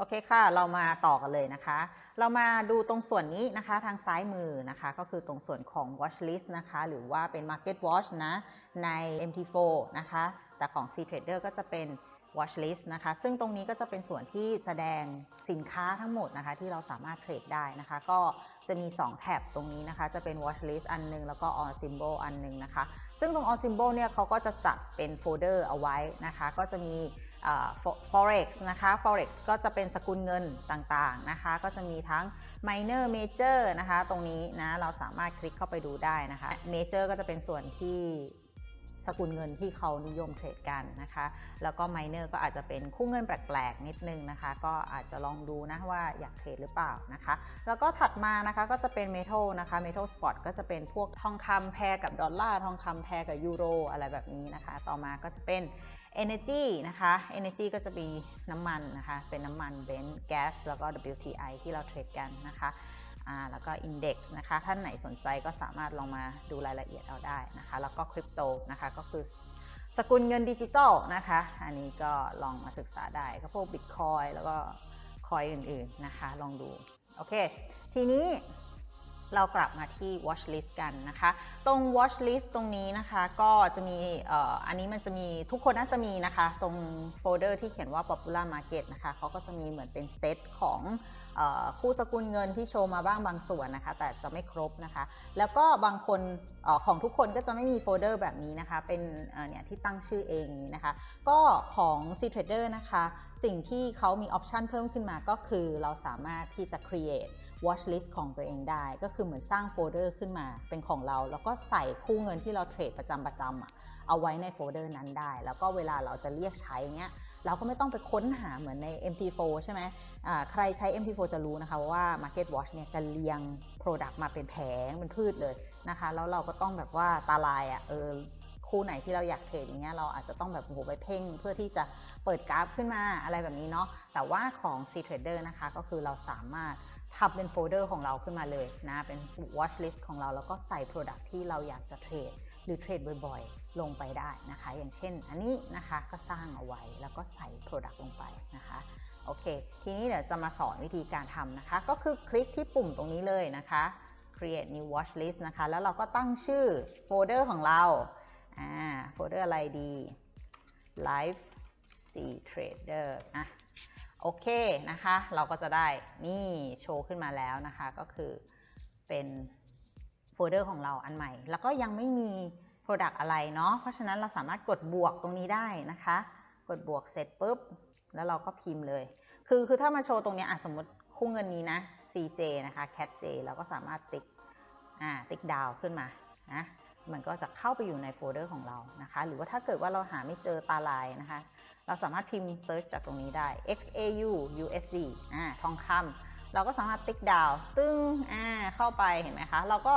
โอเคค่ะ เรามาต่อกันเลยนะคะ เรามาดูตรงส่วนนี้นะคะทางซ้ายมือนะคะ ก็คือตรงส่วนของ watch list นะคะ หรือว่าเป็น market watch นะ ใน MT4 นะคะ แต่ของ C Trader ก็จะเป็น watch list นะคะ ซึ่งตรงนี้ก็จะเป็นส่วนที่แสดงสินค้าทั้งหมดนะคะ ที่เราสามารถเทรดได้นะคะ ก็จะมี 2 แท็บตรงนี้นะคะ จะเป็น watch list อันหนึง แล้วก็ all symbol อันหนึงนะคะ ซึ่งตรง all symbol เนี่ยเขาก็จะจัดเป็นโฟลเดอร์เอาไว้นะคะ ก็จะมี forex นะคะ forex ก็จะเป็นสกุลเงินต่างๆนะคะ ก็จะมีทั้ง minor major นะคะ ตรงนี้นะเราสามารถคลิกเข้าไปดูได้นะคะ major ก็จะเป็นส่วนที่ สกุลเงินที่เขานิยมเทรดกันนะคะ แล้วก็ minor ก็อาจจะเป็นคู่เงินแปลกๆนิดนึงนะคะ ก็อาจจะลองดูนะว่าอยากเทรดหรือเปล่านะคะ แล้วก็ถัดมานะคะก็จะเป็น metal นะคะ metal spot ก็จะเป็นพวกทองคำแพรกับดอลลาร์ทองคำแพรกับยูโรอะไรแบบนี้นะคะ ต่อมาก็จะเป็น Energy นะคะ Energy ก็จะมีน้ำมันนะคะ เป็นน้ำมันเบนซ์แก๊สแล้วก็ WTI ที่เราเทรดกันนะคะ อ่าแล้วก็ Index นะคะ ท่านไหนสนใจก็สามารถลองมาดูรายละเอียดเอาได้นะคะ แล้วก็คริปโตนะคะก็คือสกุลเงินดิจิตอลนะคะ อันนี้ก็ลองมาศึกษาได้ก็พวก Bitcoin แล้วก็คอยอื่นๆนะคะ ลองดู โอเค ทีนี้ เรากลับมาที่ watch list กันนะคะ ตรง watch list ตรงนี้นะคะก็จะมีอันนี้มันจะมีทุกคนน่าจะมีนะคะ ตรงโฟลเดอร์ที่เขียนว่า popular market นะคะเขาก็จะมีเหมือนเป็นเซตของคู่สกุลเงินที่โชว์มาบ้างบางส่วนนะคะ แต่จะไม่ครบนะคะ แล้วก็บางคนอของทุกคนก็จะไม่มีโฟลเดอร์แบบนี้นะคะ เป็นเอ่อเนี่ยที่ตั้งชื่อเองนี้นะคะ ก็ของ C Trader นะคะ สิ่งที่เขามีออปชันเพิ่มขึ้นมาก็คือเราสามารถที่จะ create watch list ของตัวเองได้ก็คือเหมือนสร้างโฟลเดอร์ขึ้นมาเป็นของเรา แล้วก็ใส่คู่เงินที่เราเทรดประจำประจำอะเอาไว้ในโฟลเดอร์นั้นได้ แล้วก็เวลาเราจะเรียกใช้เนี้ยเราก็ไม่ต้องไปค้นหาเหมือนใน MT4 ใช่ไหมใครใช้ MT4 จะรู้นะคะว่า Market Watch เนี่ยจะเรียง Product มาเป็นแผงเป็นพืชเลยนะคะ แล้วเราก็ต้องแบบว่าตาลายอะเออคู่ไหนที่เราอยากเทรดอย่างเงี้ยเราอาจจะต้องแบบโหไปเพ่ง เพื่อที่จะเปิดกราฟขึ้นมาอะไรแบบนี้เนาะแต่ว่าของ C Trader นะคะก็คือเราสามารถ ทำเป็นโฟลเดอร์ของเราขึ้นมาเลยนะ เป็น watch list ของเราแล้วก็ใส่ Product ที่เราอยากจะเทรดหรือเทรดบ่อยๆ ลงไปได้นะคะ อย่างเช่นอันนี้นะคะก็สร้างเอาไว้แล้วก็ใส่ Product ลงไปนะคะโอเค ทีนี้เดี๋ยวจะมาสอนวิธีการทำนะคะ ก็คือคลิกที่ปุ่มตรงนี้เลยนะคะ create new watch list นะคะ แล้วเราก็ตั้งชื่อโฟลเดอร์ของเราอ่าโฟลเดอร์อะไรดี live c trader อะ โอเคนะคะ เราก็จะได้นี่โชว์ขึ้นมาแล้วนะคะ ก็คือเป็นโฟลเดอร์ของเราอันใหม่ แล้วก็ยังไม่มี Product อะไรเนาะเพราะฉะนั้นเราสามารถกดบวกตรงนี้ได้นะคะ กดบวกเสร็จปุ๊บ แล้วเราก็พิมพ์เลย คือคือถ้ามาโชว์ตรงนี้อะสมมติคู่เงินนี้นะ CJ นะคะ cat j เราก็สามารถติ๊กอ่าติ๊กดาวขึ้นมานะ มันก็จะเข้าไปอยู่ในโฟลเดอร์ของเรานะคะ หรือว่าถ้าเกิดว่าเราหาไม่เจอตาลายนะคะ เราสามารถพิมพ์เซิร์ชจากตรงนี้ได้ XAU USD อ่าทองคำเราก็สามารถติ๊กดาวตึ้งอ่าเข้าไปเห็นไหมคะ เราก็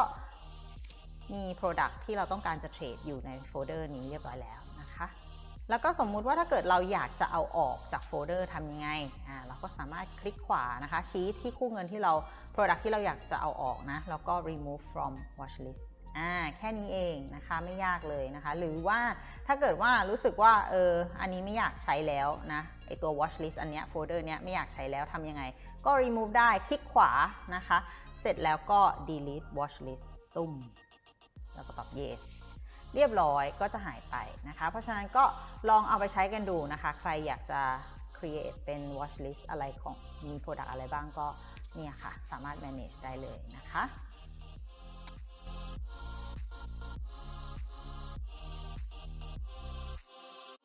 มี Product ที่เราต้องการจะเทรดอยู่ในโฟลเดอร์นี้เรียบร้อยแล้วนะคะ แล้วก็สมมุติว่าถ้าเกิดเราอยากจะเอาออกจากโฟลเดอร์ทำยังไงอ่าเราก็สามารถคลิกขวานะคะ ชี้ที่คู่เงินที่เรา Product ที่เราอยากจะเอาออกนะ แล้วก็ remove from watch list อ่าแค่นี้เองนะคะไม่ยากเลยนะคะ หรือว่าถ้าเกิดว่ารู้สึกว่าเอออันนี้ไม่อยากใช้แล้วนะไอตัว watch list อันเนี้ยโฟลเดอร์เนี้ยไม่อยากใช้แล้วทำยังไง ก็ remove ได้คลิกขวานะคะ เสร็จแล้วก็ delete watch list ตุ้ม แล้วก็ตอบ yes เรียบร้อยก็จะหายไปนะคะ เพราะฉะนั้นก็ลองเอาไปใช้กันดูนะคะ ใครอยากจะ create เป็น watch list อะไรของมี product อะไรบ้างก็เนี่ยค่ะ สามารถ manage ได้เลยนะคะ